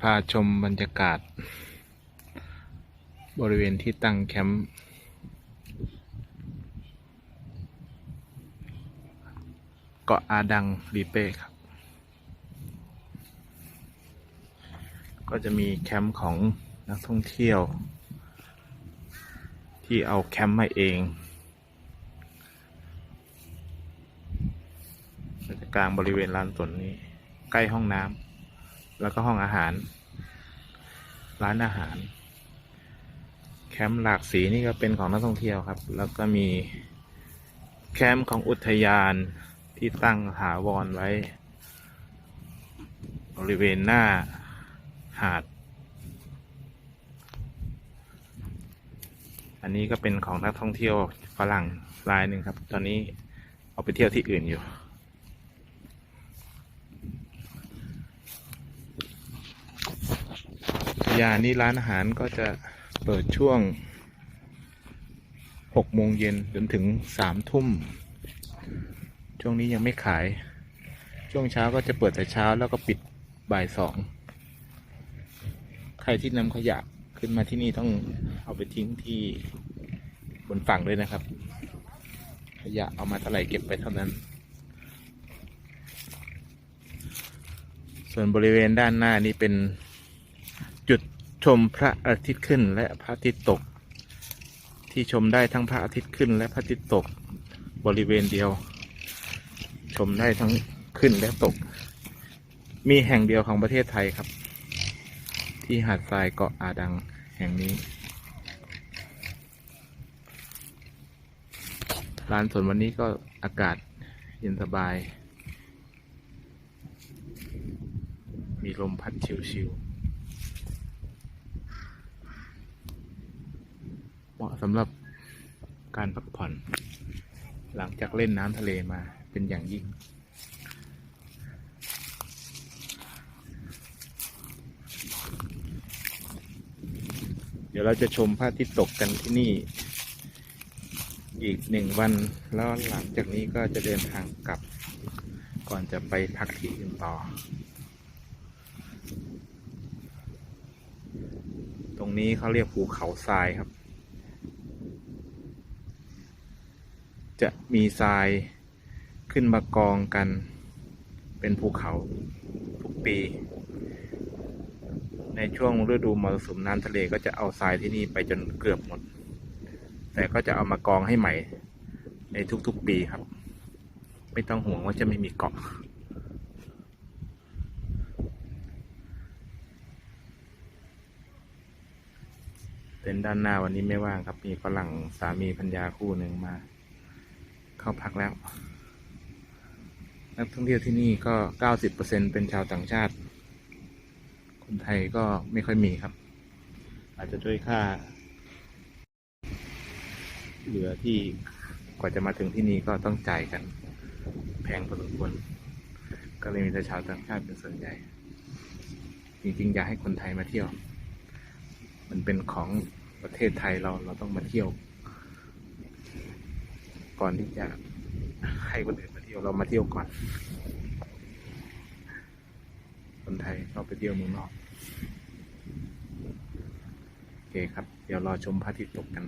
พาชมบรรยากาศ บริเวณที่ตั้งแคมป์เกาะอาดังรีเป้ครับ ก็จะมีแคมป์ของนักท่องเที่ยว ที่เอาแคมป์มาเองก็จะกลางบริเวณลานสนนี้ ใกล้ห้องน้ำ แล้วก็ห้องอาหาร ร้านอาหาร แคมป์หลากสีนี่ก็เป็นของนักท่องเที่ยวครับ แล้วก็มีแคมป์ของอุทยานที่ตั้งถาวรไว้ บริเวณหน้าหาด อันนี้ก็เป็นของนักท่องเที่ยวฝรั่งรายหนึ่งครับ ตอนนี้เอาไปเที่ยวที่อื่นอยู่ อุท ยานี้ร้านอาหารก็จะเปิดช่วงหกโมงเย็นจนถึงสามทุ่ม ช่วงนี้ยังไม่ขาย ช่วงเช้าก็จะเปิดแต่เช้าแล้วก็ปิดบ่ายสอง ใครที่นำขยะขึ้นมาที่นี่ต้องเอาไปทิ้งที่บนฝั่งด้วยนะครับ ขยะเอามาเท่าไหร่เก็บไปเท่านั้น ส่วนบริเวณด้านหน้านี้เป็น จุดชมพระอาทิตย์ขึ้นและพระอาทิตย์ตก ที่ชมได้ทั้งพระอาทิตย์ขึ้นและพระอาทิตย์ตกบริเวณเดียว ชมได้ทั้งขึ้นและตก มีแห่งเดียวของประเทศไทยครับ ที่หาดทรายเกาะอาดังแห่งนี้ลานสวนวันนี้ก็อากาศเย็นสบาย มีลมพัดชิวๆ เหมาะสำหรับการพักผ่อน หลังจากเล่นน้ำทะเลมาเป็นอย่างยิ่ง เดี๋ยวเราจะชมพระอาทิตย์ตกกันที่นี่ อีกหนึ่งวัน แล้วหลังจากนี้ก็จะเดินทางกลับ ก่อนจะไปพักที่อื่นต่อ ตรงนี้เขาเรียกภูเขาทรายครับ จะมีทรายขึ้นมากองกัน เป็นภูเขาทุกปี ในช่วงฤดูมรสุมน้ำทะเลก็จะเอาทรายที่นี่ไปจนเกือบหมด แต่ก็จะเอามากองให้ใหม่ ในทุกๆปีครับ ไม่ต้องห่วงว่าจะไม่มีเกาะเต็นท์ด้านหน้าวันนี้ไม่ว่างครับ มีฝรั่งสามีพัญญาคู่หนึ่งมา เข้าพักแล้ว นักท่องเที่ยวที่นี่ก็เก้าสิบเปอร์เซ็นเป็นชาวต่างชาติ คนไทยก็ไม่ค่อยมีครับ อาจจะด้วยค่า เหลือที่กว่าจะมาถึงที่นี่ก็ต้องจ่ายกัน แพงพอสมควรก็เลยมีแต่ชาวต่างชาติเป็นส่วนใหญ่ จริงๆอยากให้คนไทยมาเที่ยว มันเป็นของประเทศไทยเราเราต้องมาเที่ยว ก่อนที่จะให้คนอื่นมาเที่ยวเรามาเที่ยวก่อน คนไทยเราไปเที่ยวเมืองนอกโอเคครับ เดี๋ยวรอชมพระอาทิตย์ตกกัน